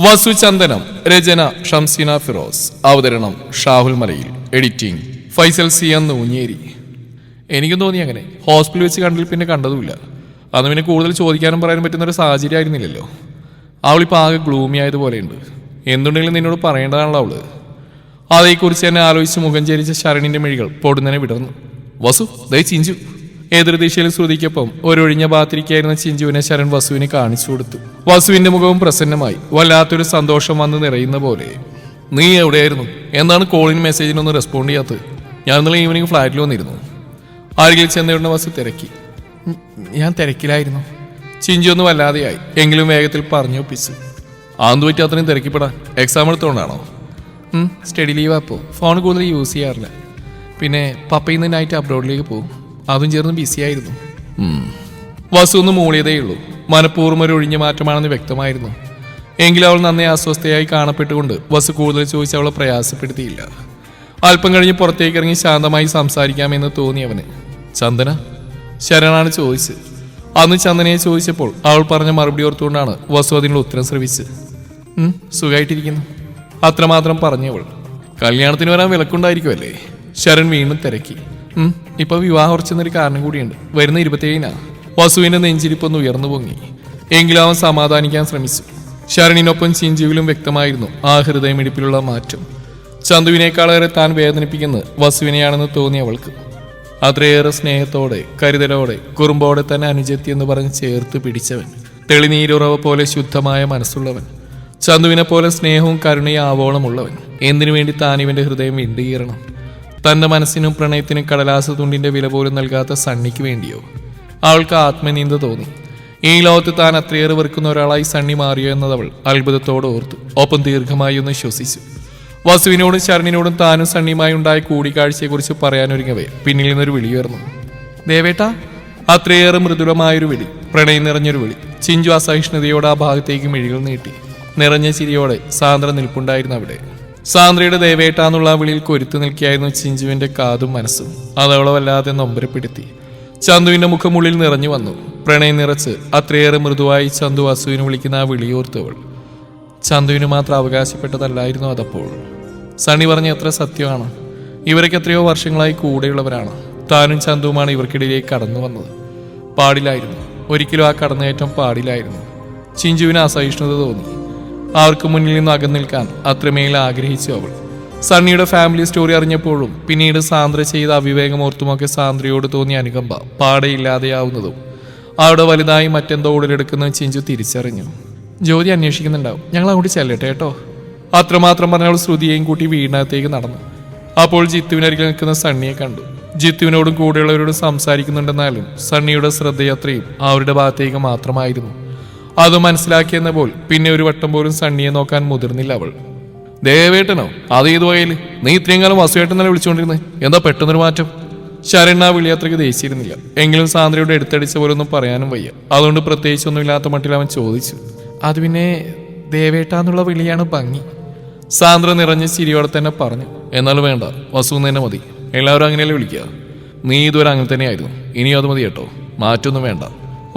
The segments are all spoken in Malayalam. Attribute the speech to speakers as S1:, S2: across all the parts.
S1: വസു ചന്ദനം രചന ഷംസീന ഫിറോസ്. അവതരണം ഷാഹുൽ മലയിൽ. എഡിറ്റിംഗ് ഫൈസൽ സി എന്ന് ഊഞ്ഞേരി എനിക്കും തോന്നി അങ്ങനെ. ഹോസ്പിറ്റൽ വെച്ച് കണ്ടിൽ പിന്നെ കണ്ടതുമില്ല. അന്ന് പിന്നെ കൂടുതൽ ചോദിക്കാനും പറയാനും പറ്റുന്ന ഒരു സാഹചര്യം ആയിരുന്നില്ലല്ലോ. അവളിപ്പോൾ ആകെ ഗ്ലൂമി ആയതുപോലെയുണ്ട് എന്തുണ്ടെങ്കിലും നിന്നോട് പറയേണ്ടതാണല്ലോ അവൾ. അതേക്കുറിച്ച് തന്നെ ആലോചിച്ച് മുഖം ചരിച്ച ശരണിന്റെ മിഴികൾ പൊടുന്നനെ വിടർന്നു. വസു ദയ ചിഞ്ചു. എതിർദിശയിൽ ശ്രുതിക്കൊപ്പം ഒരൊഴിഞ്ഞ ഭാഗത്തിരിക്കായിരുന്ന ചിഞ്ചുവിനെ ശരൺ വസുവിനെ കാണിച്ചു കൊടുത്തു. വസുവിന്റെ മുഖവും പ്രസന്നമായി. വല്ലാത്തൊരു സന്തോഷം വന്ന് നിറയുന്ന പോലെ. നീ എവിടെയായിരുന്നു? എന്നാണ് കോളിന് മെസ്സേജിനൊന്നും റെസ്പോണ്ട് ചെയ്യാത്തത്? ഞാൻ ഇന്നലെ ഈവനിങ് ഫ്ലാറ്റിൽ വന്നിരുന്നു. അരികിൽ ചെന്നിടുന്ന വസു തിരക്കി. ഞാൻ തിരക്കിലായിരുന്നു. ചിഞ്ചു ഒന്ന് വല്ലാതെയായി. എങ്കിലും വേഗത്തിൽ പറഞ്ഞു ഒപ്പിച്ചു. ആന്തു പറ്റി അത്രയും തിരക്കിപ്പെടാൻ? എക്സാം എടുത്തോണ്ടാണോ? സ്റ്റഡി ലീവ് അപ്പോൾ ഫോൺ കൂടുതൽ യൂസ് ചെയ്യാറില്ല. പിന്നെ പപ്പയിൽ നിന്ന് നൈറ്റ് അബ്രോഡിലേക്ക് പോകും. അതും ചേർന്ന് ബിസി ആയിരുന്നു. ഉം. വസു ഒന്ന് മൂളിയതേയുള്ളൂ മനഃപൂർവം ഒരു ഒഴിഞ്ഞ മാറ്റമാണെന്ന് വ്യക്തമായിരുന്നു. എങ്കിലും അവൾ നന്നേ അസ്വസ്ഥയായി കാണപ്പെട്ടുകൊണ്ട് വസു കൂടുതൽ ചോദിച്ച് അവളെ പ്രയാസപ്പെടുത്തിയില്ല. അല്പം കഴിഞ്ഞ് പുറത്തേക്ക് ഇറങ്ങി ശാന്തമായി സംസാരിക്കാമെന്ന് തോന്നി അവന്. ചന്ദന? ശരണാണ് ചോദിച്ചത് അന്ന് ചന്ദനയെ ചോദിച്ചപ്പോൾ അവൾ പറഞ്ഞ മറുപടി ഓർത്തുകൊണ്ടാണ് വസു അതിനുള്ള ഉത്തരം ശ്രമിച്ചത് സുഖമായിട്ടിരിക്കുന്നു അത്രമാത്രം പറഞ്ഞവൾ. കല്യാണത്തിന് വരാൻ വിലക്കുണ്ടായിരിക്കുമല്ലേ ശരൺ വീണ്ടും തിരക്കി. ഉം, ഇപ്പൊ വിവാഹം ഉറച്ചെന്നൊരു കാരണം കൂടിയുണ്ട്. വരുന്ന ഇരുപത്തിയേഴിനാ. വസുവിന്റെ നെഞ്ചിരിപ്പൊന്ന് ഉയർന്നു പൊങ്ങി. എങ്കിലും അവൻ സമാധാനിക്കാൻ ശ്രമിച്ചു. ശരണിനൊപ്പം ചിഞ്ചുവിലും വ്യക്തമായിരുന്നു ആ ഹൃദയമിടിപ്പിലുള്ള മാറ്റം. ചന്തുവിനേക്കാളേറെ താൻ വേദനിപ്പിക്കുന്നത് വസുവിനെയാണെന്ന് തോന്നി അവൾക്ക്. അത്രയേറെ സ്നേഹത്തോടെ കരുതലോടെ കുറുമ്പോടെ തന്നെ അനുജത്തി എന്ന് പറഞ്ഞ് ചേർത്ത് പിടിച്ചവൻ. തെളിനീരുറവ പോലെ ശുദ്ധമായ മനസ്സുള്ളവൻ. ചന്തുവിനെ പോലെ സ്നേഹവും കരുണയും ആവോളമുള്ളവൻ. എന്തിനു വേണ്ടി താൻ ഹൃദയം വിണ്ടുകീറണം തന്റെ മനസ്സിനും പ്രണയത്തിനും കടലാസ തുണ്ടിന്റെ വില പോലും നൽകാത്ത സണ്ണിക്ക് വേണ്ടിയോ? അവൾക്ക് ആത്മനിന്ദ തോന്നി. ഈ ലോകത്ത് താൻ അത്രയേറെ വെറുക്കുന്ന ഒരാളായി സണ്ണി മാറിയോ എന്നതവൾ അത്ഭുതത്തോടെ ഓർത്തു. ഒപ്പം ദീർഘമായി ഒന്ന് ശ്വസിച്ചു. വസുവിനോടും ശരണിനോടും താനും സണ്ണിയുമായി ഉണ്ടായ കൂടിക്കാഴ്ചയെക്കുറിച്ച് പറയാനൊരുങ്ങവേ. പിന്നിൽ നിന്നൊരു വിളി ഉയർന്നു. ദേവേട്ടാ അത്രയേറെ മൃദുലമായൊരു വിളി പ്രണയം നിറഞ്ഞൊരു വിളി. ചിഞ്ചു അസഹിഷ്ണുതയോടെ ആ ഭാഗത്തേക്ക് മിഴികൾ നീട്ടി. നിറഞ്ഞ ചിരിയോടെ സാന്ദ്ര നിൽപ്പുണ്ടായിരുന്നു അവിടെ. സാന്ദ്രയുടെ ദേവേട്ടാന്നുള്ള വിളിയിൽ കൊരുത്തു നിൽക്കിയായിരുന്നു ചിഞ്ചുവിന്റെ കാതും മനസ്സും. അതവളെ വല്ലാതെ നൊമ്പരപ്പെടുത്തി. ചന്തുവിന്റെ മുഖമുള്ളിൽ നിറഞ്ഞു വന്നു. പ്രണയം നിറച്ച് അത്രയേറെ മൃദുവായി ചന്തു വസുവിന് വിളിക്കുന്ന ആ വിളിയോർത്തവൾ ചന്തുവിന് മാത്രം അവകാശപ്പെട്ടതല്ലായിരുന്നു അതപ്പോൾ. സണ്ണി പറഞ്ഞ എത്ര സത്യമാണ്. ഇവരൊക്കെ എത്രയോ വർഷങ്ങളായി കൂടെയുള്ളവരാണ്. താനും ചന്തുവുമാണ് ഇവർക്കിടയിലേക്ക് കടന്നു വന്നത്. പാടില്ലായിരുന്നു. ഒരിക്കലും ആ കടന്നുകയറ്റം പാടില്ലായിരുന്നു. ചിഞ്ചുവിന് അസഹിഷ്ണുത തോന്നി. അവർക്ക് മുന്നിൽ നിന്ന് അകന്നു നിൽക്കാൻ അത്രമേൽ ആഗ്രഹിച്ചു അവൾ. സണ്ണിയുടെ ഫാമിലി സ്റ്റോറി അറിഞ്ഞപ്പോഴും പിന്നീട് സാന്ദ്ര ചെയ്ത അവിവേകമോർത്തുമൊക്കെ സാന്ദ്രയോട് തോന്നിയ അനുകമ്പ പാടെയില്ലാതെയാവുന്നതും. അവിടെ വലുതായി മറ്റെന്തോ ഉടലെടുക്കുന്ന ചിഞ്ചു തിരിച്ചറിഞ്ഞു. ജ്യോതി അന്വേഷിക്കുന്നുണ്ടാവും. ഞങ്ങൾ അങ്ങോട്ട് ചെല്ലട്ടെ കേട്ടോ. അത്രമാത്രം പറഞ്ഞ അവൾ ശ്രുതിയെയും കൂട്ടി വീടിനകത്തേക്ക് നടന്നു. അപ്പോൾ ജിത്തുവിനരികിൽ നിൽക്കുന്ന സണ്ണിയെ കണ്ടു. ജിത്തുവിനോടും കൂടെയുള്ളവരോടും സംസാരിക്കുന്നുണ്ടെന്നാലും സണ്ണിയുടെ ശ്രദ്ധയത്രയും അവരുടെ ഭാഗത്തേക്ക് മാത്രമായിരുന്നു. അത് മനസ്സിലാക്കിയെന്ന പോൽ പിന്നെ ഒരു വട്ടം പോലും സണ്ണിയെ നോക്കാൻ മുതിർന്നില്ല അവൾ. ദേവേട്ടനോ അത് ഏത് പോയാൽ നീ ഇത്രയും കാലം വസുവേട്ടൻ തന്നെ എന്താ പെട്ടെന്നൊരു മാറ്റം? ശരൺ ആ വിളി അത്രയ്ക്ക് ദേഷ്യയിരുന്നില്ല എങ്കിലും സാന്ദ്രയുടെ എടുത്തടിച്ച പോലെ ഒന്നും പറയാനും വയ്യ. അതുകൊണ്ട് പ്രത്യേകിച്ചൊന്നും ഇല്ലാത്ത മട്ടിൽ അവൻ ചോദിച്ചു അത് പിന്നെ ദേവേട്ടാന്നുള്ള വിളിയാണ് ഭംഗി. സാന്ദ്ര നിറഞ്ഞ ചിരിയോടെ തന്നെ പറഞ്ഞു എന്നാലും വേണ്ട വസു തന്നെ മതി. എല്ലാവരും അങ്ങനെയല്ലേ വിളിക്കുക. നീ ഇതുവരെ അങ്ങനെ തന്നെയായിരുന്നു. ഇനിയും അത് മതി കേട്ടോ മാറ്റൊന്നും വേണ്ട.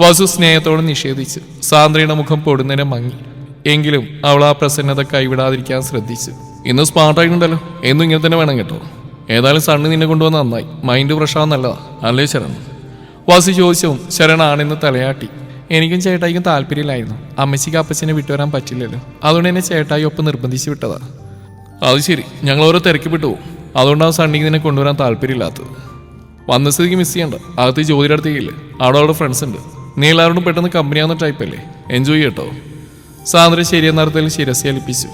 S1: വസു സ്നേഹത്തോടെ നിഷേധിച്ച് സാന്ദ്രയുടെ മുഖം പൊടുന്നതിനെ മങ്ങി. എങ്കിലും അവൾ ആ പ്രസന്നത കൈവിടാതിരിക്കാൻ ശ്രദ്ധിച്ചു. ഇന്ന് സ്മാർട്ടായിട്ടുണ്ടല്ലോ എന്നും ഇങ്ങനെ തന്നെ വേണം കേട്ടോ. ഏതായാലും സണ്ണ് നിന്നെ കൊണ്ടുവന്ന് നന്നായി. മൈൻഡ് ഫ്രഷ് നല്ലതാ. അല്ലേ ശരൺ? വാസു ചോദിച്ചും ശരൺ ആണെന്ന് തലയാട്ടി. എനിക്കും ചേട്ടായിക്കും താല്പര്യമില്ലായിരുന്നു. അമ്മച്ചിക്ക് അപ്പച്ചനെ വിട്ടുവരാൻ പറ്റില്ലല്ലോ. അതുകൊണ്ട് എന്നെ ചേട്ടായി ഒപ്പം നിർബന്ധിച്ച് വിട്ടതാ. അത് ശരി. ഞങ്ങൾ ഓരോ തിരക്കി വിട്ടു പോകും. അതുകൊണ്ടാണ് സണ്ണിക്ക് നിന്നെ കൊണ്ടുവരാൻ താല്പര്യമില്ലാത്തത്. വന്ന സ്ഥിതിക്ക് മിസ് ചെയ്യണ്ട. അകത്ത് ജോലിയുടെ അടുത്തേക്കില്ലേ അവിടെ അവളുടെ ഫ്രണ്ട്സ് ഉണ്ട്. നീ പെട്ടെന്ന് കമ്പനിയാവുന്ന ടൈപ്പല്ലേ എൻജോയ് ചെയ്യട്ടോ. സാന്ദ്ര ശരിയെന്ന അർത്ഥത്തിൽ ശിരസി അലിപ്പിച്ചു.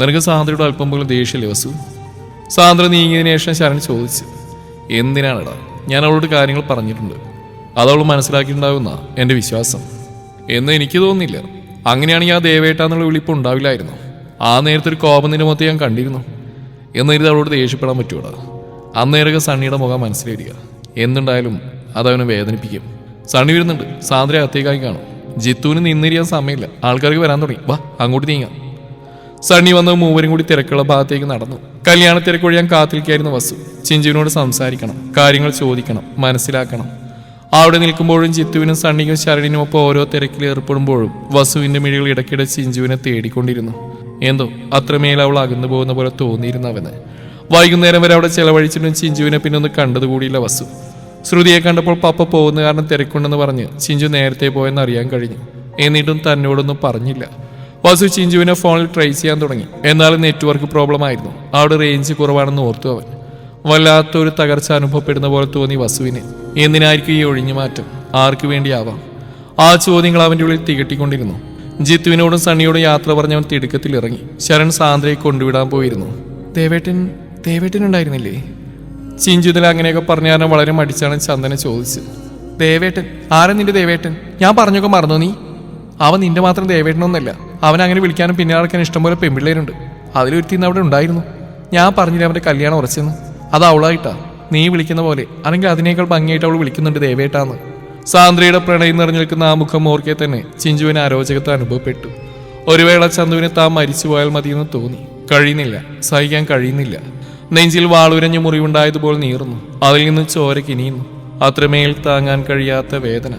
S1: നിനക്ക് സാന്ദ്രയുടെ അല്പം പോലും ദേഷ്യമില്ലേ വസു? സാന്ദ്ര നീങ്ങിയതിനു ശേഷം ശരൺ ചോദിച്ചു. എന്തിനാണെടാ? ഞാൻ അവളോട് കാര്യങ്ങൾ പറഞ്ഞിട്ടുണ്ട്. അതവൾ മനസ്സിലാക്കിയിട്ടുണ്ടാവുന്ന എന്റെ വിശ്വാസം. എന്ന് എനിക്ക് തോന്നുന്നില്ല. അങ്ങനെയാണെങ്കിൽ ആ ദേവേട്ടാന്നുള്ള വിളിപ്പ് ഉണ്ടാവില്ലായിരുന്നു? ആ നേരത്തെ ഒരു കോപം നിന്റെ മുഖത്ത് ഞാൻ കണ്ടിരുന്നു. എന്നരുത് അവളോട് ദേഷ്യപ്പെടാൻ പറ്റൂടാ അന്നേരൊക്കെ സണ്ണിയുടെ മുഖം മനസ്സിലേരിക എന്തുണ്ടായാലും അതവനെ വേദനിപ്പിക്കും. സണ്ണി വരുന്നുണ്ട്. സാന്ദ്ര അകത്തേക്കായി കാണും. ജിത്തുവിന് നിന്നിരിക്കാൻ സമയമില്ല. ആൾക്കാർക്ക് വരാൻ തുടങ്ങി. വാ അങ്ങോട്ട് നീങ്ങാം. സണ്ണി വന്ന് മൂവരും കൂടി തിരക്കുള്ള ഭാഗത്തേക്ക് നടന്നു. കല്യാണ തിരക്കൊഴിയാൻ കാത്തിരിക്കായിരുന്നു വസു. ചിഞ്ചുവിനോട് സംസാരിക്കണം കാര്യങ്ങൾ ചോദിക്കണം മനസ്സിലാക്കണം. അവിടെ നിൽക്കുമ്പോഴും ചിത്തുവിനും സണ്ണിക്കും ശരണിനും ഒപ്പം ഓരോ തിരക്കിൽ ഏർപ്പെടുമ്പോഴും വസുവിന്റെ മിഴികൾ ഇടയ്ക്കിടെ ചിഞ്ചുവിനെ തേടിക്കൊണ്ടിരുന്നു. എന്തോ അത്രമേൽ അവൾ അകന്നു പോകുന്ന പോലെ തോന്നിയിരുന്നു അവന് വൈകുന്നേരം വരെ അവിടെ ചെലവഴിച്ചിട്ടും ചിഞ്ചുവിനെ പിന്നെ ഒന്ന് കണ്ടതുകൂടിയില്ല വസു. ശ്രുതിയെ കണ്ടപ്പോൾ പപ്പ പോകുന്ന കാരണം തിരക്കുണ്ടെന്ന് പറഞ്ഞ് ചിഞ്ചു നേരത്തെ പോയെന്ന് അറിയാൻ കഴിഞ്ഞു. എന്നിട്ടും തന്നോടൊന്നും പറഞ്ഞില്ല. വസു ചിഞ്ചുവിനെ ഫോണിൽ ട്രേസ് ചെയ്യാൻ തുടങ്ങി. എന്നാലും നെറ്റ്വർക്ക് പ്രോബ്ലം ആയിരുന്നു. അവിടെ റേഞ്ച് കുറവാണെന്ന് ഓർത്തു അവൻ. വല്ലാത്തൊരു തകർച്ച അനുഭവപ്പെടുന്ന പോലെ തോന്നി വസുവിന്. എന്തിനായിരിക്കും ഈ ഒഴിഞ്ഞു മാറ്റം? ആർക്കു വേണ്ടിയാവാം? ആ ചോദ്യങ്ങൾ അവന്റെ ഉള്ളിൽ തികട്ടിക്കൊണ്ടിരുന്നു. ജിത്തുവിനോടും സണ്ണിയോടും യാത്ര പറഞ്ഞവൻ തിടുക്കത്തിൽ ഇറങ്ങി ശരൺ സാന്ദ്രയെ കൊണ്ടുവിടാൻ പോയിരുന്നു. ദേവേട്ടൻ ദേവേട്ടൻ ഉണ്ടായിരുന്നില്ലേ? ചിഞ്ചുതല അങ്ങനെയൊക്കെ പറഞ്ഞു കാരണം വളരെ മടിച്ചാണ് ചന്ദന ചോദിച്ചത്. ദേവേട്ടൻ ആരാ നിന്റെ ദേവേട്ടൻ? ഞാൻ പറഞ്ഞൊക്കെ മറന്നു നീ? അവൻ നിന്റെ മാത്രം ദേവേട്ടനൊന്നല്ല അവൻ അങ്ങനെ വിളിക്കാനും പിന്നെ നടക്കാൻ ഇഷ്ടംപോലെ പെൺപിള്ളേരുണ്ട്. അതിലൊരുത്തി അവിടെ ഉണ്ടായിരുന്നു. ഞാൻ പറഞ്ഞില്ല അവന്റെ കല്യാണം ഉറച്ചെന്ന്? അത് അവളായിട്ടാ. നീ വിളിക്കുന്ന പോലെ. അല്ലെങ്കിൽ അതിനേക്കാൾ ഭംഗിയായിട്ട് അവൾ വിളിക്കുന്നുണ്ട് ദേവേട്ടാന്ന്. സാന്ദ്രയുടെ പ്രണയം നിറഞ്ഞു നിൽക്കുന്ന ആ മുഖം ഓർക്കെ തന്നെ ചിഞ്ചുവിന് അരോചകത്വം അനുഭവപ്പെട്ടു. ഒരു വേള ചന്തുവിനെ താൻ മരിച്ചു പോയാൽ മതിയെന്ന് തോന്നി. കഴിയുന്നില്ല. സഹിക്കാൻ കഴിയുന്നില്ല. നെഞ്ചിൽ വാളുരഞ്ഞ് മുറിവുണ്ടായതുപോലെ നീറുന്നു. അതിൽ നിന്ന് ചോര കിനിയുന്നു അത്രമേൽ താങ്ങാൻ കഴിയാത്ത വേദന.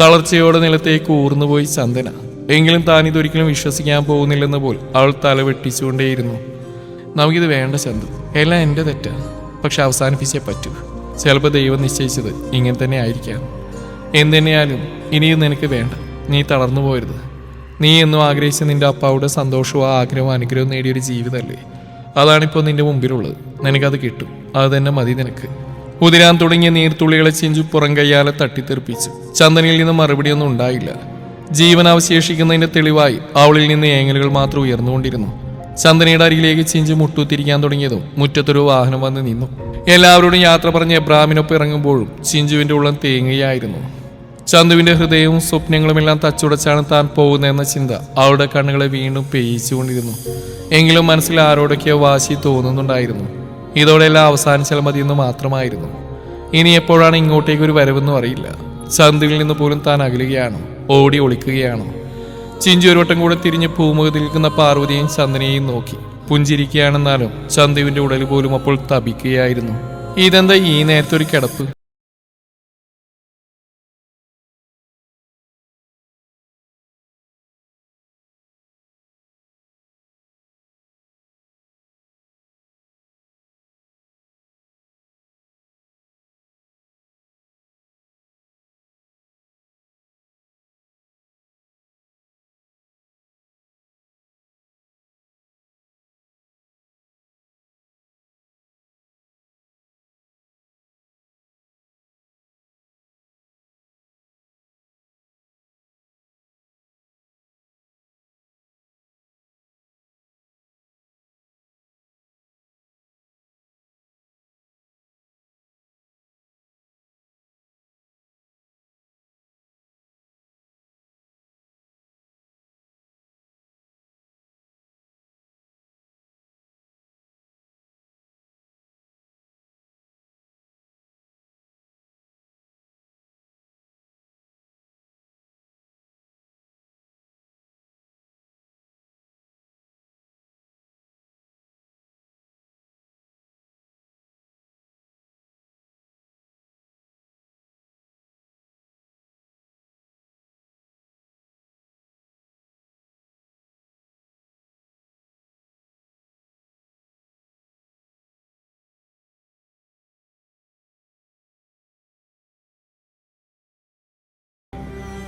S1: തളർച്ചയോടെ നിലത്തേക്ക് ഊർന്നുപോയി ചന്ദന. എങ്കിലും താൻ ഇതൊരിക്കലും വിശ്വസിക്കാൻ പോകുന്നില്ലെന്ന് പോൽ അവൾ തല വെട്ടിച്ചുകൊണ്ടേയിരുന്നു. നമുക്കിത് വേണ്ട ചന്തു എല്ലാം എന്റെ തെറ്റാണ് പക്ഷെ അവസാനിപ്പിച്ചേ പറ്റൂ. ചിലപ്പോൾ ദൈവം നിശ്ചയിച്ചത് ഇങ്ങനെ തന്നെ ആയിരിക്കാം. എന്തുതന്നെയാലും ഇനിയും നിനക്ക് വേണ്ട. നീ തളർന്നു പോരുത്. നീ എന്നും ആഗ്രഹിച്ച നിന്റെ അപ്പാവുടെ സന്തോഷവും ആഗ്രഹവും അനുഗ്രഹവും നേടിയൊരു ജീവിതമല്ലേ? അതാണിപ്പോൾ നിന്റെ മുമ്പിലുള്ളത്. നിനക്കത് കിട്ടും. അത് തന്നെ മതി നിനക്ക്. ഉതിരാൻ തുടങ്ങിയ നീർത്തുള്ളികളെ ചിഞ്ചു പുറം കയ്യാലെ തട്ടിത്തെറിപ്പിച്ചു. ചന്ദനിൽ നിന്ന് മറുപടിയൊന്നും ഉണ്ടായില്ല. ജീവൻ അവശേഷിക്കുന്നതിന്റെ തെളിവായി അവളിൽ നിന്ന് ഏങ്ങലുകൾ മാത്രം ഉയർന്നുകൊണ്ടിരുന്നു. ചന്ദനയുടെ അരികിലേക്ക് ചിഞ്ചു മുട്ടുത്തിരിക്കാൻ തുടങ്ങിയതും മുറ്റത്തൊരു വാഹനം വന്ന് നിന്നു. എല്ലാവരോടും യാത്ര പറഞ്ഞ് എബ്രാമിനൊപ്പം ഇറങ്ങുമ്പോഴും ചിഞ്ചുവിന്റെ ഉള്ളം തേങ്ങുകയായിരുന്നു ചന്തുവിന്റെ ഹൃദയവും സ്വപ്നങ്ങളുമെല്ലാം തച്ചുടച്ചാണ് താൻ പോകുന്നതെന്ന ചിന്ത അവളുടെ കണ്ണുകളെ വീണ്ടും പേയിച്ചുകൊണ്ടിരുന്നു. എങ്കിലും മനസ്സിൽ ആരോടൊക്കെയോ വാശി തോന്നുന്നുണ്ടായിരുന്നു. ഇതോടെ എല്ലാം അവസാനിച്ചാൽ മതിയെന്ന് മാത്രമായിരുന്നു. ഇനി എപ്പോഴാണ് ഇങ്ങോട്ടേക്ക് ഒരു വരവെന്നും അറിയില്ല. ചന്തുവിൽ നിന്ന് പോലും താൻ അകലുകയാണോ ഓടി ഒളിക്കുകയാണ്. ചിഞ്ചു ഒരു വട്ടം കൂടെ തിരിഞ്ഞ് പൂമുഖത്ത് നിൽക്കുന്ന പാർവതിയെയും ചന്ദനയെയും നോക്കി. പുഞ്ചിരിക്കുകയാണെന്നാലും ചന്തുവിന്റെ ഉടൽ പോലും അപ്പോൾ തപിക്കുകയായിരുന്നു. ഇതെന്താ ഈ നേരത്തെ ഒരു കിടപ്പ്?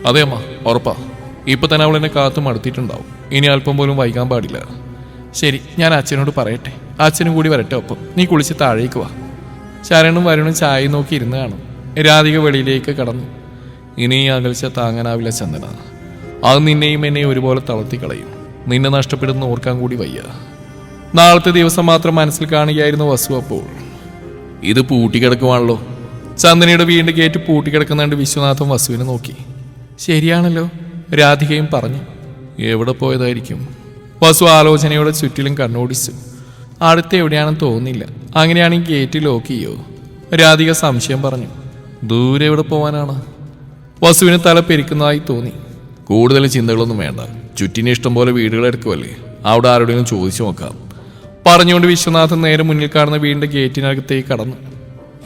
S1: അതെ അമ്മ ഉറപ്പാ. ഇപ്പൊ തന്നെ അവൾ എന്നെ കാത്തു മടുത്തിട്ടുണ്ടാവും. ഇനി അല്പം പോലും വൈകാൻ പാടില്ല. ശരി ഞാൻ അച്ഛനോട് പറയട്ടെ. അച്ഛനും കൂടി വരട്ടെ ഒപ്പം. നീ കുളിച്ച് താഴേക്ക് വാ. ശരണും വരുണും ചായ നോക്കി ഇരുന്ന് കാണും. രാധിക വെളിയിലേക്ക് കടന്നു. ഇനി ഈ അകൽച്ച താങ്ങാനാവില്ല ചന്ദന. അത് നിന്നെയും എന്നെയും ഒരുപോലെ തളർത്തിക്കളയും. നിന്നെ നഷ്ടപ്പെടുന്ന ഓർക്കാൻ കൂടി വയ്യ. നാളത്തെ ദിവസം മാത്രം മനസ്സിൽ കാണുകയായിരുന്നു വസു അപ്പോൾ. ഇത് പൂട്ടിക്കിടക്കുവാണല്ലോ. ചന്ദനയുടെ വീണ്ടും ഗേറ്റ് പൂട്ടിക്കിടക്കുന്നുണ്ട് വിശ്വനാഥൻ വസുവിനെ നോക്കി. ശരിയാണല്ലോ രാധികയും പറഞ്ഞു. എവിടെ പോയതായിരിക്കും? വസു ആലോചനയോടെ ചുറ്റിലും കണ്ണോടിച്ചു. അടുത്ത് എവിടെയാണെന്ന് തോന്നില്ല അങ്ങനെയാണെങ്കിൽ ഗേറ്റ് ലോക്ക് ചെയ്യോ? രാധിക സംശയം പറഞ്ഞു. ദൂരെ എവിടെ പോവാനാണ്? വസുവിന് തല പെരിക്കുന്നതായി തോന്നി. കൂടുതൽ ചിന്തകളൊന്നും വേണ്ട. ചുറ്റിന് ഇഷ്ടം പോലെ വീടുകൾ എടുക്കുമല്ലേ അവിടെ ആരോടെങ്കിലും ചോദിച്ചു നോക്കാം. പറഞ്ഞുകൊണ്ട് വിശ്വനാഥൻ നേരെ മുന്നിൽ കാണുന്ന വീടിന്റെ ഗേറ്റിനകത്തേക്ക് കടന്നു.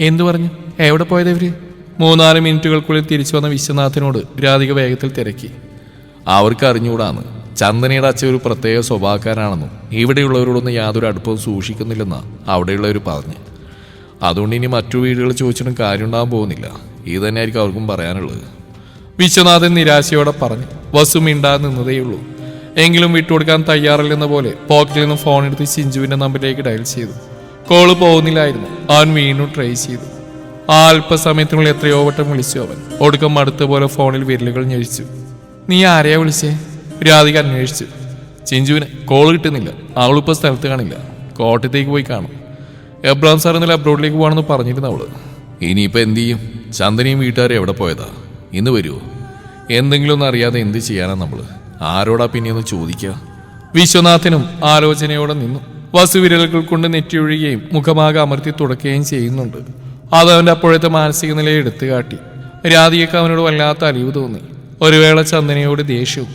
S1: എന്തു പറഞ്ഞു? എവിടെ പോയത് ഇവർ? മൂന്നാൽ മിനിറ്റുകൾക്കുള്ളിൽ തിരിച്ചു വന്ന വിശ്വനാഥിനോട് രാധിക വേഗത്തിൽ തിരക്കി. അവർക്ക് അറിഞ്ഞുകൂടാന്ന്. ചന്ദനയുടെ അച്ഛൻ ഒരു പ്രത്യേക സ്വഭാവക്കാരാണെന്നും ഇവിടെയുള്ളവരോടൊന്നും യാതൊരു അടുപ്പവും സൂക്ഷിക്കുന്നില്ലെന്ന് അവിടെയുള്ളവർ പറഞ്ഞു. അതുകൊണ്ട് ഇനി മറ്റു വീടുകൾ ചോദിച്ചിട്ടും കാര്യം ഉണ്ടാകാൻ പോകുന്നില്ല. ഇത് തന്നെയായിരിക്കും അവർക്കും പറയാനുള്ളത്. വിശ്വനാഥൻ നിരാശയോടെ പറഞ്ഞു വസു മിണ്ടാതെ നിന്നതേയുള്ളൂ. എങ്കിലും വിട്ടുകൊടുക്കാൻ തയ്യാറില്ലെന്ന പോലെ പോക്കറ്റിൽ നിന്ന് ഫോൺ എടുത്ത് ചിഞ്ചുവിന്റെ നമ്പറിലേക്ക് ഡയൽ ചെയ്തു. കോൾ പോകുന്നില്ലായിരുന്നു. അവൻ വീണ്ടും ട്രൈ ചെയ്തു. ആ അല്പസമയത്തിനുള്ളിൽ എത്രയോ വട്ടം വിളിച്ചു അവൻ. ഒടുക്കം അടുത്ത പോലെ ഫോണിൽ വിരലുകൾ ഞെഴിച്ചു നീ ആരെയാ വിളിച്ചേ? രാധിക അന്വേഷിച്ചു. ചിഞ്ചുവിന് കോൾ കിട്ടുന്നില്ല. അവളിപ്പോൾ സ്ഥലത്ത് കാണില്ല. കോട്ടയത്തേക്ക് പോയി കാണും. എബ്രാം സാർ ഇന്നലെ അബ്രോഡിലേക്ക് പോകണമെന്ന് പറഞ്ഞിരുന്നു അവൾ. ഇനിയിപ്പോൾ എന്ത് ചെയ്യും? ചന്ദനയും വീട്ടുകാരും എവിടെ പോയതാ? ഇന്ന് വരുമോ എന്തെങ്കിലും ഒന്നും അറിയാതെ എന്ത് ചെയ്യാനാ നമ്മൾ? ആരോടാ പിന്നെ ഒന്ന് ചോദിക്കുക വിശ്വനാഥനും ആലോചനയോടെ നിന്നു. വസുവിരലുകൾ കൊണ്ട് നെറ്റിയൊഴുകയും മുഖമാകെ അമർത്തി തുടക്കുകയും ചെയ്യുന്നുണ്ട്. അത് അവന്റെ അപ്പോഴത്തെ മാനസിക നിലയെ എടുത്തു കാട്ടി. രാധികക്ക് അവനോട് വല്ലാത്ത അലിവ് തോന്നി. ഒരു വേള ചന്ദനയോട് ദേഷ്യവും.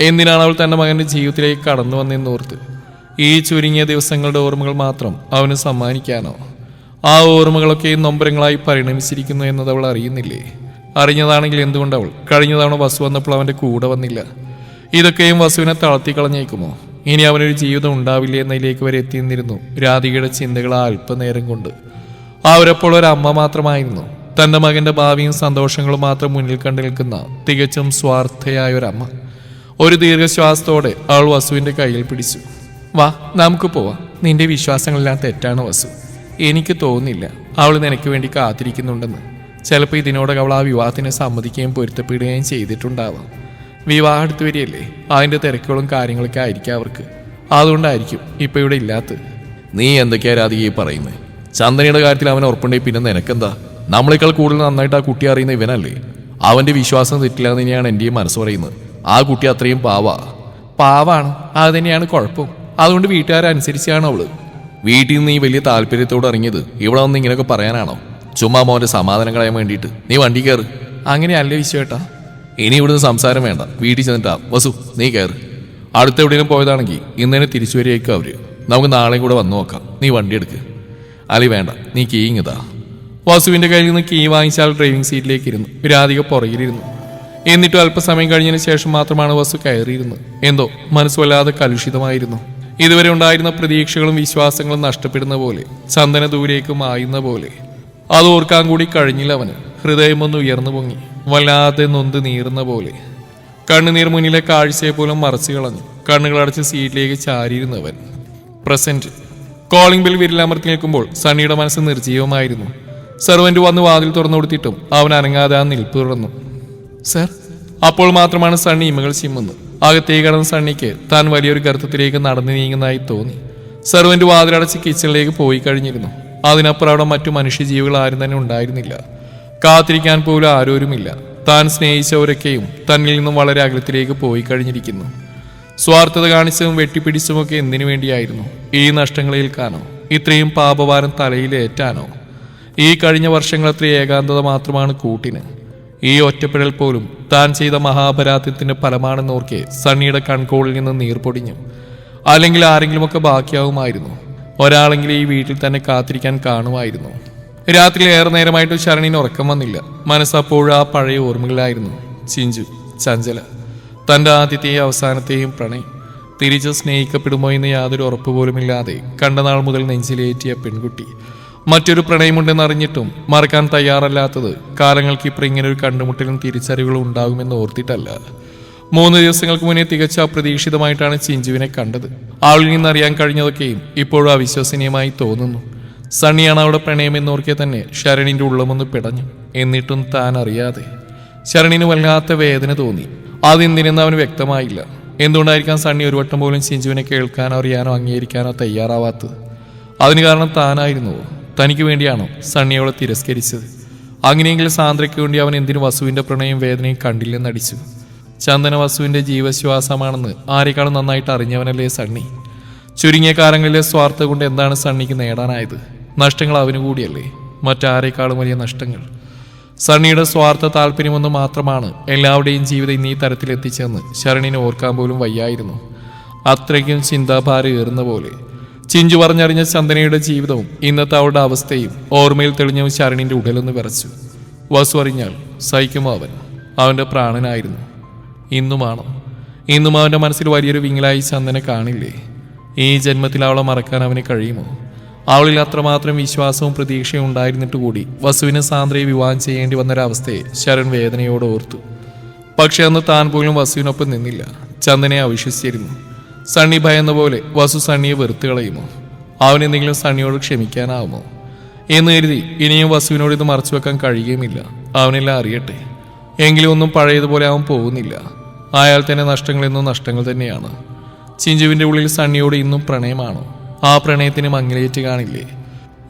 S1: എന്തിനാണ് അവൾ തന്റെ മകന്റെ ജീവിതത്തിലേക്ക് കടന്നു വന്നെന്നോർത്ത് ഈ ചുരുങ്ങിയ ദിവസങ്ങളുടെ ഓർമ്മകൾ മാത്രം അവന് സമ്മാനിക്കാനോ. ആ ഓർമ്മകളൊക്കെയും നൊമ്പരങ്ങളായി പരിണമിച്ചിരിക്കുന്നു എന്നത് അവൾ അറിയുന്നില്ലേ? അറിഞ്ഞതാണെങ്കിൽ എന്തുകൊണ്ട് അവൾ കഴിഞ്ഞ തവണ വസു വന്നപ്പോൾ അവന്റെ കൂടെ വന്നില്ല. ഇതൊക്കെയും വസുവിനെ തളർത്തി കളഞ്ഞേക്കുമോ? ഇനി അവനൊരു ജീവിതം ഉണ്ടാവില്ല എന്നതിലേക്ക് വരെ എത്തിയിരുന്നിരുന്നു രാധികയുടെ ചിന്തകൾ ആ അല്പനേരം കൊണ്ട്. അവരപ്പോൾ ഒരു അമ്മ മാത്രമായിരുന്നു. തന്റെ മകന്റെ ഭാവിയും സന്തോഷങ്ങളും മാത്രം മുന്നിൽ കണ്ടു നിൽക്കുന്ന തികച്ചും സ്വാർത്ഥയായ ഒരു അമ്മ. ഒരു ദീർഘശ്വാസത്തോടെ അവൾ വസുവിന്റെ കയ്യിൽ പിടിച്ചു. വാ നമുക്ക് പോവാം. നിന്റെ വിശ്വാസങ്ങളെല്ലാം തെറ്റാണ് വസു. എനിക്ക് തോന്നില്ല അവൾ നിനക്ക് വേണ്ടി കാത്തിരിക്കുന്നുണ്ടെന്ന്. ചിലപ്പോൾ ഇതിനോടൊക്കെ അവൾ ആ വിവാഹത്തിനെ സമ്മതിക്കുകയും പൊരുത്തപ്പെടുകയും ചെയ്തിട്ടുണ്ടാവാം. വിവാഹം അടുത്ത് വരികയല്ലേ? അതിന്റെ തിരക്കുകളും കാര്യങ്ങളൊക്കെ ആയിരിക്കും അവർക്ക്. അതുകൊണ്ടായിരിക്കും ഇപ്പോൾ ഇവിടെ ഇല്ലാത്തത്. നീ എന്തൊക്കെയാ രാധിക ഈ പറയുന്നത് ചന്ദനയുടെ കാര്യത്തിൽ അവൻ ഉറപ്പുണ്ടെങ്കിൽ പിന്നെ നിനക്കെന്താ? നമ്മളെക്കാൾ കൂടുതൽ നന്നായിട്ട് ആ കുട്ടി അറിയുന്ന ഇവനല്ലേ? അവന്റെ വിശ്വാസം തെറ്റില്ല എന്ന് തന്നെയാണ് എന്റെയും മനസ്സ് പറയുന്നത്. ആ കുട്ടി അത്രയും പാവാ. പാവാണ്. അത് തന്നെയാണ് കുഴപ്പം. അതുകൊണ്ട് വീട്ടുകാരനുസരിച്ചാണ് അവൾ. വീട്ടിൽ നിന്ന് ഈ വലിയ താല്പര്യത്തോടെ ഇറങ്ങിയത് ഇവിടെ വന്ന് ഇങ്ങനെയൊക്കെ പറയാനാണോ? ചുമ്മാ മോന്റെ സമാധാനം കളയാൻ വേണ്ടിയിട്ട്. നീ വണ്ടി കയറ്. അങ്ങനെയല്ല വിശ്വേട്ടാ? ഇനി ഇവിടുന്ന് സംസാരം വേണ്ട. വീട്ടിൽ ചെന്നിട്ടാ. വസു നീ കയറ്. അടുത്ത എവിടെയെങ്കിലും പോയതാണെങ്കിൽ ഇന്ന് തന്നെ തിരിച്ചു വരികയായിരിക്കും അവർ. നമുക്ക് നാളെയും കൂടെ വന്നു നോക്കാം. നീ വണ്ടി എടുക്ക്. അലി വേണ്ട നീ കീ വാസുവിന്റെ കയ്യിൽ നിന്ന് കീ വാങ്ങിച്ചാൽ ഡ്രൈവിംഗ് സീറ്റിലേക്ക് ഇരുന്നു രാധിക പുറകിലിരുന്നു. എന്നിട്ടും അല്പസമയം കഴിഞ്ഞതിന് ശേഷം മാത്രമാണ് വസ്തു കയറിയിരുന്നത്. എന്തോ മനസ്സ് വല്ലാതെ കലുഷിതമായിരുന്നു. ഇതുവരെ ഉണ്ടായിരുന്ന പ്രതീക്ഷകളും വിശ്വാസങ്ങളും നഷ്ടപ്പെടുന്ന പോലെ ചന്ദന ദൂരേക്ക് മായുന്ന പോലെ. അത് ഓർക്കാൻ കൂടി കഴിഞ്ഞില്ല അവന്. ഹൃദയമൊന്ന് ഉയർന്നു പൊങ്ങി. വല്ലാതെ നൊന്ത് നീറുന്ന പോലെ. കണ്ണുനീർ മുന്നിലെ കാഴ്ചയെ പോലും മറച്ചു കളഞ്ഞു. കണ്ണുകളടച്ച് സീറ്റിലേക്ക് ചാരിയിരുന്നവൻ. പ്രസന്റ് കോളിംഗ് ബിൽ വിരലമർത്തി നിൽക്കുമ്പോൾ സണ്ണിയുടെ മനസ്സ് നിർജീവമായിരുന്നു സെർവന്റ് വന്ന് വാതിൽ തുറന്നു കൊടുത്തിട്ടും അവൻ അനങ്ങാതെ ആ നിൽപ്പ് തുടർന്നു. സർ അപ്പോൾ മാത്രമാണ് സണ്ണി ഇമകൾ ചിമ്മുന്നത്. അകത്തേക്ക് കടന്ന സണ്ണിക്ക് താൻ വലിയൊരു ഗർത്തത്തിലേക്ക് നടന്നു നീങ്ങുന്നതായി തോന്നി. സെർവന്റ് വാതിലടച്ച് കിച്ചണിലേക്ക് പോയി കഴിഞ്ഞിരുന്നു. അതിനപ്പുറം അവിടെ മറ്റു മനുഷ്യജീവികൾ ആരും തന്നെ ഉണ്ടായിരുന്നില്ല. കാത്തിരിക്കാൻ പോലും ആരോരുമില്ല. താൻ സ്നേഹിച്ചവരൊക്കെയും തന്നിൽ നിന്നും വളരെ അകലത്തിലേക്ക് പോയി കഴിഞ്ഞിരിക്കുന്നു. സ്വാർത്ഥത കാണിച്ചതും വെട്ടിപ്പിടിച്ചതുമൊക്കെ എന്തിനു വേണ്ടിയായിരുന്നു? ഈ നഷ്ടങ്ങൾ ഏൽക്കാനോ ഇത്രയും പാപഭാരം തലയിലേറ്റാനോ ഈ കഴിഞ്ഞ വർഷങ്ങളത്ര ഏകാന്തത മാത്രമാണ് കൂട്ടിന്. ഈ ഒറ്റപ്പെടൽ പോലും താൻ ചെയ്ത മഹാപരാധ്യത്തിന്റെ ഫലമാണെന്നോർക്കെ സണ്ണിയുടെ കൺകോളിൽ നിന്ന് നീർപൊടിഞ്ഞു അല്ലെങ്കിൽ ആരെങ്കിലുമൊക്കെ ബാക്കിയാവുമായിരുന്നു. ഒരാളെങ്കിലും ഈ വീട്ടിൽ തന്നെ കാത്തിരിക്കാൻ കാണുമായിരുന്നു. രാത്രി ഏറെ നേരമായിട്ട് ശരണിന് ഉറക്കം വന്നില്ല. മനസ്സപ്പോഴും ആ പഴയ ഓർമ്മകളിലായിരുന്നു ചിഞ്ചു ചഞ്ചല. തന്റെ ആദ്യത്തെയും അവസാനത്തെയും പ്രണയം. തിരിച്ച് സ്നേഹിക്കപ്പെടുമോ എന്ന് യാതൊരു ഉറപ്പ് പോലുമില്ലാതെ കണ്ട നാൾ മുതൽ നെഞ്ചിലേറ്റിയ പെൺകുട്ടി. മറ്റൊരു പ്രണയമുണ്ടെന്ന് അറിഞ്ഞിട്ടും മറക്കാൻ തയ്യാറല്ലാത്തത് കാലങ്ങൾക്ക് ഇപ്പോൾ ഇങ്ങനെ ഒരു കണ്ടുമുട്ടലും തിരിച്ചറിവുകളും ഉണ്ടാകുമെന്ന് ഓർത്തിട്ടല്ല. മൂന്ന് ദിവസങ്ങൾക്ക് മുന്നേ തികച്ച അപ്രതീക്ഷിതമായിട്ടാണ് ചിഞ്ചുവിനെ കണ്ടത്. ആളിൽ നിന്നറിയാൻ കഴിഞ്ഞതൊക്കെയും ഇപ്പോഴും അവിശ്വസനീയമായി തോന്നുന്നു. സണ്ണിയാണ് അവിടെ പ്രണയമെന്നോർക്കെ തന്നെ ശരണിന്റെ ഉള്ളമൊന്ന് പിടഞ്ഞു. എന്നിട്ടും താൻ അറിയാതെ ശരണിന് വല്ലാത്ത വേദന തോന്നി. അതെന്തിനെന്ന് അവന് വ്യക്തമായില്ല. എന്തുകൊണ്ടായിരിക്കാം സണ്ണി ഒരു വട്ടം പോലും ചിഞ്ചുവിനെ കേൾക്കാനോ അറിയാനോ അംഗീകരിക്കാനോ തയ്യാറാവാത്തത്? അതിന് കാരണം താനായിരുന്നു. തനിക്ക് വേണ്ടിയാണോ സണ്ണി അവളെ തിരസ്കരിച്ചത്. അങ്ങനെയെങ്കിൽ സാന്ദ്രയ്ക്ക് വേണ്ടി അവൻ എന്തിനു വസുവിന്റെ പ്രണയം വേദനയും കണ്ടില്ലെന്നടിച്ചു ചന്ദന വസുവിന്റെ ജീവശ്വാസമാണെന്ന് ആരെക്കാളും നന്നായിട്ട് അറിഞ്ഞവനല്ലേ സണ്ണി? ചുരുങ്ങിയ കാലങ്ങളിലെ സ്വാർത്ഥ കൊണ്ട് എന്താണ് സണ്ണിക്ക് നേടാനായത്? നഷ്ടങ്ങൾ അവന് കൂടിയല്ലേ? മറ്റാരേക്കാളും വലിയ നഷ്ടങ്ങൾ. സണ്ണിയുടെ സ്വാർത്ഥ താല്പര്യമൊന്നും മാത്രമാണ് എല്ലാവരുടെയും ജീവിതം ഇന്നീ തരത്തിലെത്തിച്ചെന്ന് ശരണിന് ഓർക്കാൻ പോലും വയ്യായിരുന്നു. അത്രയ്ക്കും ചിന്താഭാരം ഏറുന്ന പോലെ. ചിഞ്ചു പറഞ്ഞറിഞ്ഞ ചന്ദനയുടെ ജീവിതവും ഇന്നത്തെ അവളുടെ അവസ്ഥയും ഓർമ്മയിൽ തെളിഞ്ഞ ശരണിന്റെ ഉടലൊന്ന് വിറച്ചു. വസു അറിഞ്ഞാൽ സഹിക്കുമോ അവൻ. അവന്റെ പ്രാണനായിരുന്നു. ഇന്നുമാണ്? ഇന്നും അവന്റെ മനസ്സിൽ വലിയൊരു വിങ്ങലായി ചന്ദനെ കാണില്ലേ? ഈ ജന്മത്തിൽ അവളെ മറക്കാൻ അവന് കഴിയുമോ? അവളിൽ അത്രമാത്രം വിശ്വാസവും പ്രതീക്ഷയും ഉണ്ടായിരുന്നിട്ട് കൂടി വസുവിനെ സാന്ദ്രയെ വിവാഹം ചെയ്യേണ്ടി വന്നൊരവസ്ഥയെ ശരൺ വേദനയോട് ഓർത്തു. പക്ഷെ അന്ന് താൻ പോലും വസുവിനൊപ്പം നിന്നില്ല. ചന്ദനെ അവിശ്വസിച്ചിരുന്നു. സണ്ണി ഭയന്ന പോലെ വസു സണ്ണിയെ വെറുത്തു കളയുമോ? അവനെന്തെങ്കിലും സണ്ണിയോട് ക്ഷമിക്കാനാവുമോ? എന്ന് കരുതി ഇനിയും വസുവിനോട് ഇത് മറച്ചു വെക്കാൻ കഴിയുകയുമില്ല. അവനെല്ലാം അറിയട്ടെ. എങ്കിലും ഒന്നും പഴയതുപോലെ അവൻ പോകുന്നില്ല. അയാൾ തന്നെ നഷ്ടങ്ങളെന്നും നഷ്ടങ്ങൾ തന്നെയാണ്. ചിഞ്ചുവിന്റെ ഉള്ളിൽ സണ്ണിയോട് ഇന്നും പ്രണയമാണോ? ആ പ്രണയത്തിന് മങ്ങലേറ്റ് കാണില്ലേ?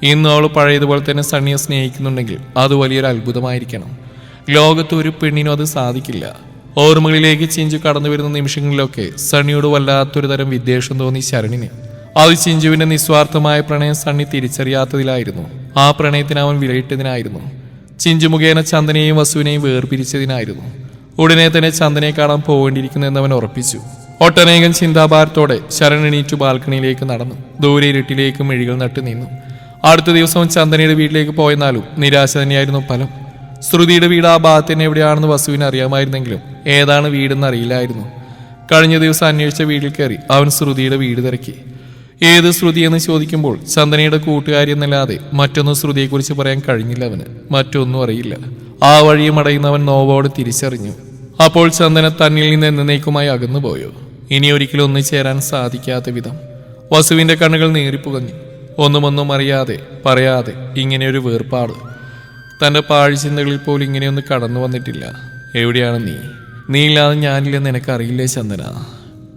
S1: ഇന്ന് അവൾ പഴയതുപോലെ തന്നെ സണ്ണിയെ സ്നേഹിക്കുന്നുണ്ടെങ്കിൽ അത് വലിയൊരു അത്ഭുതമായിരിക്കണം. ലോകത്ത് ഒരു പെണ്ണിനും അത് സാധിക്കില്ല. ഓർമ്മകളിലേക്ക് ചിഞ്ചു കടന്നു വരുന്ന നിമിഷങ്ങളിലൊക്കെ സണ്ണിയോട് വല്ലാത്തൊരു തരം വിദ്വേഷം തോന്നി ശരണിന്. അത് ചിഞ്ചുവിന്റെ നിസ്വാർത്ഥമായ പ്രണയം സണ്ണി തിരിച്ചറിയാത്തതിലായിരുന്നു. ആ പ്രണയത്തിന് അവൻ വിലയിട്ടതിനായിരുന്നു. ചിഞ്ചു മുഖേന ചന്ദനെയും വസുവിനെയും വേർപിരിച്ചതിനായിരുന്നു. ഉടനെ തന്നെ ചന്ദനെ കാണാൻ പോകേണ്ടിയിരിക്കുന്നു എന്നവൻ ഉറപ്പിച്ചു. ഒട്ടനേകം ചിന്താഭാരത്തോടെ ശരണണീറ്റു ബാൽക്കണിയിലേക്ക് നടന്നു. ദൂരെ ഇരുട്ടിലേക്ക് മെഴികൾ നട്ടു നിന്നു. അടുത്ത ദിവസം ചന്ദനയുടെ വീട്ടിലേക്ക് പോയെന്നാലും നിരാശ തന്നെയായിരുന്നു ഫലം. ശ്രുതിയുടെ വീട് ആ ഭാഗത്ത് തന്നെ എവിടെയാണെന്ന് വസുവിന് അറിയാമായിരുന്നെങ്കിലും ഏതാണ് വീടെന്ന് അറിയില്ലായിരുന്നു. കഴിഞ്ഞ ദിവസം അന്വേഷിച്ച വീട്ടിൽ കയറി അവൻ ശ്രുതിയുടെ വീട് തിരക്കി. ഏത് ശ്രുതി എന്ന് ചോദിക്കുമ്പോൾ ചന്ദനയുടെ കൂട്ടുകാരി എന്നല്ലാതെ മറ്റൊന്നും ശ്രുതിയെക്കുറിച്ച് പറയാൻ കഴിഞ്ഞില്ല അവന്. മറ്റൊന്നും അറിയില്ല. ആ വഴിയും അടയുന്നവൻ നോവോട് തിരിച്ചറിഞ്ഞു. അപ്പോൾ ചന്ദന തന്നിൽ നിന്ന് എന്നേക്കുമായി അകന്നുപോയോ? ഇനി ഒരിക്കലും ഒന്നു ചേരാൻ സാധിക്കാത്ത വിധം. വസുവിന്റെ കണ്ണുകൾ നീറിപ്പുകഞ്ഞു ഒന്നുമൊന്നും അറിയാതെ പറയാതെ ഇങ്ങനെയൊരു വേർപാട്. തന്റെ പാഴ്ചിന്തകളിൽ പോലും ഇങ്ങനെയൊന്നും കടന്നു വന്നിട്ടില്ല. എവിടെയാണ് നീ? നീ ഇല്ലാതെ ഞാനില്ലെന്ന് എനിക്കറിയില്ലേ ചന്ദന?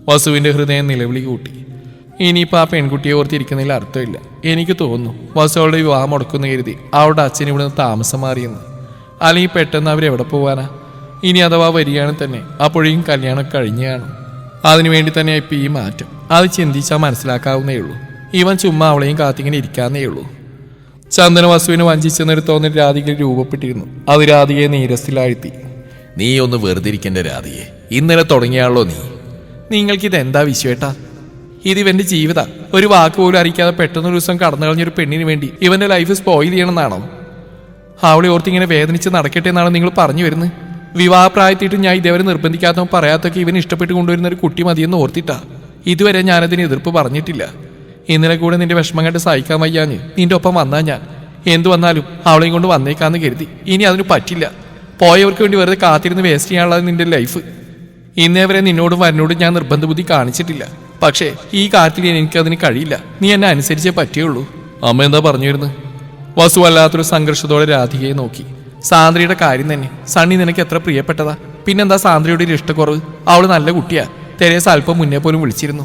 S1: വസുവിന്റെ ഹൃദയം നിലവിളി കൂട്ടി. ഇനിയിപ്പോൾ ആ പെൺകുട്ടിയെ ഓർത്തിരിക്കുന്നതിൽ അർത്ഥമില്ല. എനിക്ക് തോന്നുന്നു വസു അവളുടെ വിവാഹം മുടക്കുന്ന കരുതി അവളുടെ അച്ഛൻ ഇവിടുന്ന് താമസം മാറിയെന്ന്. അല്ലെങ്കിൽ പെട്ടെന്ന് അവരെവിടെ പോകാനാ ഇനി അഥവാ വരികയാണെങ്കിൽ തന്നെ അപ്പോഴേക്കും കല്യാണം കഴിഞ്ഞാണ് അതിനുവേണ്ടി തന്നെ ഇപ്പം ഈ മാറ്റം. അത് ചിന്തിച്ചാൽ മനസ്സിലാക്കാവുന്നേ ഉള്ളൂ. ഇവൻ ചുമ്മാ അവളെയും കാത്തിങ്ങനെ ഇരിക്കാന്നേ ഉള്ളൂ. ചന്ദന വസുവിനെ വഞ്ചിച്ചെന്നൊരു തോന്നൽ രാധികയിൽ രൂപപ്പെട്ടിരുന്നു. അത് രാധികയെ നീരസിലാഴ്ത്തി
S2: നീ ഒന്ന് വെറുതെ ഇരിക്കേണ്ട രാധിയെ ഇന്നലെ തുടങ്ങിയാണല്ലോ നീ.
S1: നിങ്ങൾക്കിത് എന്താ വിശ്വേട്ടാ? ഇത് ഇവന്റെ ജീവിത. ഒരു വാക്ക് പോലും അറിയിക്കാതെ പെട്ടെന്നൊരു ദിവസം കടന്നു കളഞ്ഞൊരു പെണ്ണിന് വേണ്ടി ഇവന്റെ ലൈഫ് സ്പോയിൽ ചെയ്യണമെന്നാണോ? അവളെ ഓർത്തിങ്ങനെ വേദനിച്ച് നടക്കട്ടെ എന്നാണ് നിങ്ങൾ പറഞ്ഞു വരുന്നത്? വിവാഹപ്രായത്തിയിട്ട് ഞാൻ ഇതേവരെ നിർബന്ധിക്കാത്തവൻ പറയാത്തൊക്കെ ഇവന് ഇഷ്ടപ്പെട്ട് കൊണ്ടുവരുന്ന ഒരു കുട്ടി മതിയെന്ന് ഓർത്തിട്ടാ. ഇതുവരെ ഞാനതിന് എതിർപ്പ് പറഞ്ഞിട്ടില്ല. ഇന്നലെ കൂടെ നിന്റെ വിഷമം കണ്ട് സഹിക്കാൻ വയ്യാഞ്ഞ് നിന്റെ ഒപ്പം വന്നാ ഞാൻ. എന്തു വന്നാലും അവളെയും കൊണ്ട് വന്നേക്കാന്ന് കരുതി. ഇനി അതിന് പറ്റില്ല. പോയവർക്ക് വേണ്ടി വെറുതെ കാത്തിരുന്ന് വേസ്റ്റ് ചെയ്യാനുള്ളത് നിന്റെ ലൈഫ് ഇന്നേ വരെ നിന്നോടും വരനോടും ഞാൻ നിർബന്ധ ബുദ്ധി കാണിച്ചിട്ടില്ല. പക്ഷേ ഈ കാര്യത്തിൽ എനിക്കതിന് കഴിയില്ല. നീ എന്നെ അനുസരിച്ചേ പറ്റുകയുള്ളൂ. അമ്മ എന്താ പറഞ്ഞു വരുന്നത് വസു വല്ലാത്തൊരു സംഘർഷത്തോടെ രാധികയെ നോക്കി. സാന്ദ്രയുടെ കാര്യം തന്നെ. സണ്ണി നിനക്ക് എത്ര പ്രിയപ്പെട്ടതാ? പിന്നെന്താ സാന്ദ്രയുടെ ഒരു ഇഷ്ടക്കുറവ്? അവൾ നല്ല കുട്ടിയാ. തെരേസ അല്പം മുന്നേ പോലും വിളിച്ചിരുന്നു.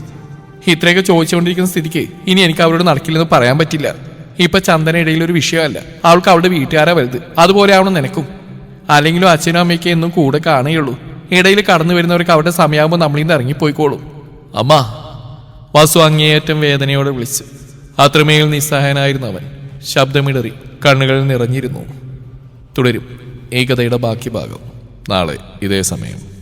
S1: ഇത്രയൊക്കെ ചോദിച്ചുകൊണ്ടിരിക്കുന്ന സ്ഥിതിക്ക് ഇനി എനിക്ക് അവരോട് നടക്കില്ലെന്ന് പറയാൻ പറ്റില്ല. ഇപ്പൊ ചന്ദന ഇടയിൽ ഒരു വിഷയമല്ല. അവൾക്ക് അവളുടെ വീട്ടുകാരാ വലുത്. അതുപോലെ ആവണം നിനക്കും. അല്ലെങ്കിലും അച്ഛനും അമ്മയ്ക്ക് എന്നും കൂടെ കാണുകയുള്ളൂ. ഇടയിൽ കടന്നു വരുന്നവർക്ക് അവരുടെ സമയമാകുമ്പോൾ നമ്മളിന്ന് ഇറങ്ങിപ്പോയിക്കോളും. അമ്മ വസു അങ്ങേയറ്റം വേദനയോടെ വിളിച്ചു. അത്രമേൽ നിസ്സഹായനായിരുന്നു അവൻ. ശബ്ദമിടറി കണ്ണുകൾ നിറഞ്ഞിരുന്നു. തുടരും. ഏകതയുടെ ബാക്കി ഭാഗം. നാളെ ഇതേ സമയം.